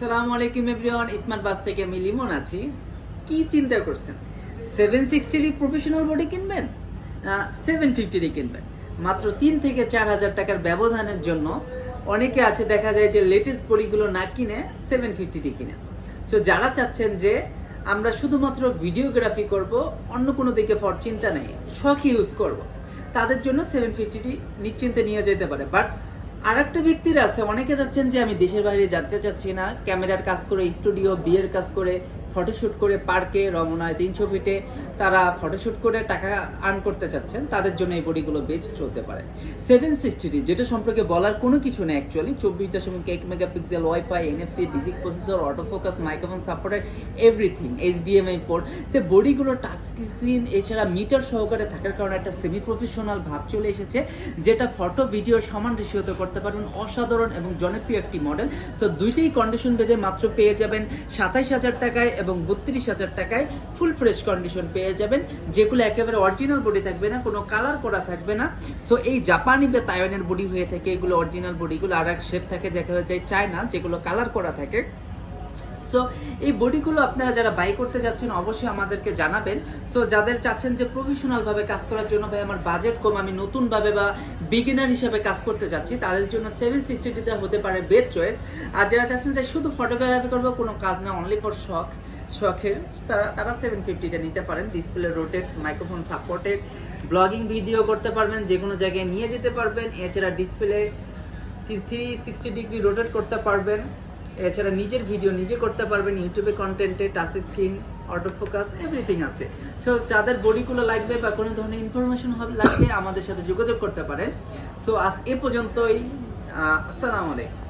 আসসালামু আলাইকুম everyone smart বাস থেকে আমি লিমন আছি। কি চিন্তা করছেন? সেভেন সিক্সটির প্রফেশনাল বডি কিনবেন সেভেন ফিফটিরই কিনবেন? মাত্র তিন থেকে চার হাজার টাকার ব্যবধানের জন্য অনেকে আছে, দেখা যায় যে লেটেস্ট বডিগুলো না কিনে সেভেন ফিফটিটি কিনে। সো যারা চাচ্ছেন যে আমরা শুধুমাত্র ভিডিওগ্রাফি করব, অন্য কোনো দিকে ফর চিন্তা নেই শখ ইউজ করব। তাদের জন্য সেভেন ফিফটিটি নিশ্চিন্তে নিয়ে যেতে পারে। বাট আর একটা ব্যক্তির আছে, অনেকে যাচ্ছেন যে আমি দেশের বাইরে যেতে চাচ্ছি না, ক্যামেরার কাজ করে, স্টুডিও, বিয়ের কাজ করে ফটোশ্যুট করে পার্কে রমনায় তিনশো ফিটে তারা ফটোশ্যুট করে টাকা আর্ন করতে চাচ্ছেন, তাদের জন্য এই বডিগুলো বেস্ট হতে পারে। সেভেন সিক্সটি যেটা সম্পর্কে বলার কোনো কিছু নেই অ্যাকচুয়ালি চব্বিশ দশমিক এক megapixel wifi NFC DIGIC processor autofocus microphone supported everything HDMI port সে বডিগুলো টাচ স্ক্রিন এছাড়া মিটার সহকারে থাকার কারণে একটা সেমি প্রফেশনাল ভাব চলে এসেছে, যেটা ফটো ভিডিও সমান রেশিওতে করতে পারবেন, অসাধারণ এবং জনপ্রিয় একটি মডেল সো দুইটাই কন্ডিশন ভেদে মাত্র পেয়ে যাবেন সাতাইশ হাজার টাকায় এবং বত্রিশ হাজার টাকায় ফুল ফ্রেশ কন্ডিশন পেয়ে যাবেন। যেগুলো একেবারে অরিজিনাল বডি থাকবে না, কোনো কালার করা থাকবে না। সো এই জাপানি বা তাইওয়ানের বডি হয়ে থাকে, এগুলো অরিজিনাল বডিগুলো আর এক শেপ থাকে দেখা যায় না যেগুলো কালার করা থাকে। সো এই বডিগুলো আপনারা যারা বাই করতে যাচ্ছেন, অবশ্যই আমাদেরকে জানাবেন। সো যাদের চাচ্ছেন যে প্রফেশনাল ভাবে কাজ করার জন্য, ভাই, আমার বাজেট কম, আমি নতুন ভাবে বা বিগিনার হিসেবে কাজ করতে যাচ্ছি, তাদের জন্য সেভেন সিক্সটিটা হতে পারে বেস্ট চয়েস আর যারা চাচ্ছেন যে শুধু ফটোগ্রাফি করব, কোনো কাজ না অনলি ফর শখ শখের তারা তারা সেভেন ফিফটিটা নিতে পারেন। Display rotated microphone supported blogging video করতে পারবেন, যে কোনো জায়গায় নিয়ে যেতে পারবেন। এছাড়া display three sixty degree rotate করতে পারবেন। এছাড়া নিজের ভিডিও নিজে করতে পারবেন ইউটিউবে কন্টেন্টে touch screen auto focus everything আছে। সো যাদের বডিগুলো লাগবে বা কোনো ধরনের ইনফরমেশন লাগবে, আমাদের সাথে যোগাযোগ করতে পারেন। সো আজ এ পর্যন্তই আসসালামু আলাইকুম।